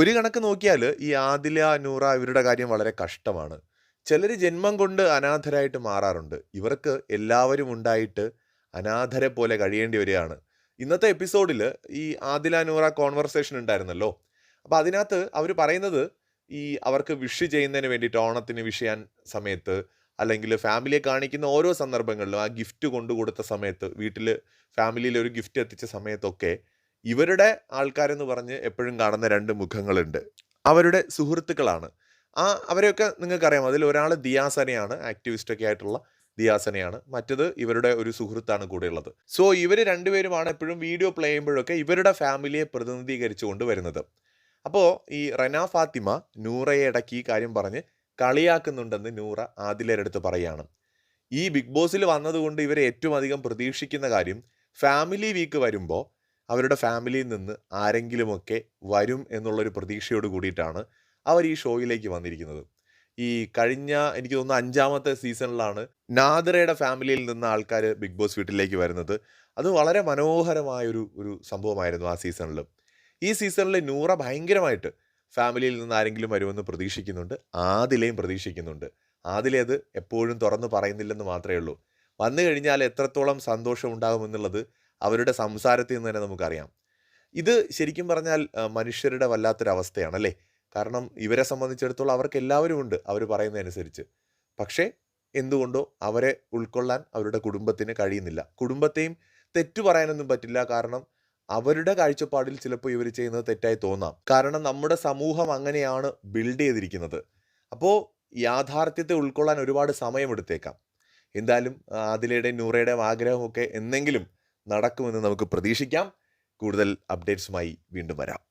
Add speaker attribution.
Speaker 1: ഒരു കണക്ക് നോക്കിയാൽ ഈ ആദില നൂറ ഇവരുടെ കാര്യം വളരെ കഷ്ടമാണ്. ചിലർ ജന്മം കൊണ്ട് അനാഥരായിട്ട് മാറാറുണ്ട്. ഇവർക്ക് എല്ലാവരും ഉണ്ടായിട്ട് അനാഥരെ പോലെ കഴിയേണ്ടി വരികയാണ്. ഇന്നത്തെ എപ്പിസോഡിൽ ഈ ആദില നൂറ കോൺവെർസേഷൻ ഉണ്ടായിരുന്നല്ലോ. അപ്പോൾ അതിനകത്ത് അവർ പറയുന്നത് ഈ അവർക്ക് വിഷ് ചെയ്യുന്നതിന് വേണ്ടിയിട്ട് ഓണത്തിന് വിഷ് ചെയ്യാൻ സമയത്ത് അല്ലെങ്കിൽ ഫാമിലിയെ കാണിക്കുന്ന ഓരോ സന്ദർഭങ്ങളിലും ആ ഗിഫ്റ്റ് കൊണ്ടു കൊടുത്ത സമയത്ത് വീട്ടിൽ ഫാമിലിയിൽ ഒരു ഗിഫ്റ്റ് എത്തിച്ച സമയത്തൊക്കെ ഇവരുടെ ആൾക്കാരെന്ന് പറഞ്ഞ് എപ്പോഴും കാണുന്ന രണ്ട് മുഖങ്ങളുണ്ട്. അവരുടെ സുഹൃത്തുക്കളാണ്. ആ അവരെയൊക്കെ നിങ്ങൾക്കറിയാം. അതിൽ ഒരാൾ ദിയാസനയാണ് ആക്ടിവിസ്റ്റ് ഒക്കെ ആയിട്ടുള്ള ദിയാസനയാണ്. മറ്റത് ഇവരുടെ ഒരു സുഹൃത്താണ് കൂടെയുള്ളത്. സോ ഇവർ രണ്ടുപേരുമാണ് എപ്പോഴും വീഡിയോ പ്ലേ ചെയ്യുമ്പോഴൊക്കെ ഇവരുടെ ഫാമിലിയെ പ്രതിനിധീകരിച്ചുകൊണ്ട് വരുന്നത്. അപ്പോൾ ഈ റന ഫാത്തിമ നൂറയെ ഇടയ്ക്ക് ഈ കാര്യം പറഞ്ഞ് കളിയാക്കുന്നുണ്ടെന്ന് നൂറ ആദിലരടുത്ത് പറയുകയാണ്. ഈ ബിഗ് ബോസിൽ വന്നതുകൊണ്ട് ഇവരെ ഏറ്റവും അധികം പ്രതീക്ഷിക്കുന്ന കാര്യം ഫാമിലി വീക്ക് വരുമ്പോൾ അവരുടെ ഫാമിലിയിൽ നിന്ന് ആരെങ്കിലുമൊക്കെ വരും എന്നുള്ളൊരു പ്രതീക്ഷയോട് കൂടിയിട്ടാണ് അവർ ഈ ഷോയിലേക്ക് വന്നിരിക്കുന്നത്. ഈ കഴിഞ്ഞ എനിക്ക് തോന്നുന്നു അഞ്ചാമത്തെ സീസണിലാണ് നാദറയുടെ ഫാമിലിയിൽ നിന്ന് ആൾക്കാർ ബിഗ് ബോസ് വീട്ടിലേക്ക് വരുന്നത്. അത് വളരെ മനോഹരമായ ഒരു ഒരു സംഭവമായിരുന്നു ആ സീസണിൽ ഈ സീസണിൽ നൂറ ഭയങ്കരമായിട്ട് ഫാമിലിയിൽ നിന്ന് ആരെങ്കിലും വരുമെന്ന് പ്രതീക്ഷിക്കുന്നുണ്ട്. ആദിലെയും പ്രതീക്ഷിക്കുന്നുണ്ട്. ആദിലെ അത് എപ്പോഴും തുറന്നു പറയുന്നില്ലെന്ന് മാത്രമേ ഉള്ളൂ. വന്നു കഴിഞ്ഞാൽ എത്രത്തോളം സന്തോഷം ഉണ്ടാകുമെന്നുള്ളത് അവരുടെ സംസാരത്തിൽ നിന്ന് തന്നെ നമുക്കറിയാം. ഇത് ശരിക്കും പറഞ്ഞാൽ മനുഷ്യരുടെ വല്ലാത്തൊരവസ്ഥയാണ് അല്ലേ? കാരണം ഇവരെ സംബന്ധിച്ചിടത്തോളം അവർക്ക് എല്ലാവരും ഉണ്ട് അവർ പറയുന്നതനുസരിച്ച്. പക്ഷേ എന്തുകൊണ്ടോ അവരെ ഉൾക്കൊള്ളാൻ അവരുടെ കുടുംബത്തിന് കഴിയുന്നില്ല. കുടുംബത്തെയും തെറ്റു പറയാനൊന്നും പറ്റില്ല. കാരണം അവരുടെ കാഴ്ചപ്പാടിൽ ചിലപ്പോൾ ഇവർ ചെയ്യുന്നത് തെറ്റായി തോന്നാം. കാരണം നമ്മുടെ സമൂഹം അങ്ങനെയാണ് ബിൽഡ് ചെയ്തിരിക്കുന്നത്. അപ്പോൾ യാഥാർത്ഥ്യത്തെ ഉൾക്കൊള്ളാൻ ഒരുപാട് സമയമെടുത്തേക്കാം. എന്തായാലും ആദിലയുടെയും നൂറയുടെയും ആഗ്രഹമൊക്കെ എന്നെങ്കിലും നടക്കുമെന്ന് നമുക്ക് പ്രതീക്ഷിക്കാം. കൂടുതൽ അപ്ഡേറ്റ്സുമായി വീണ്ടും വരാം.